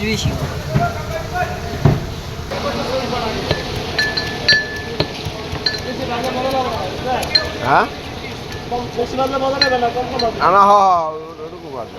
বেশি হ্যাঁ না হ ওরকম আছে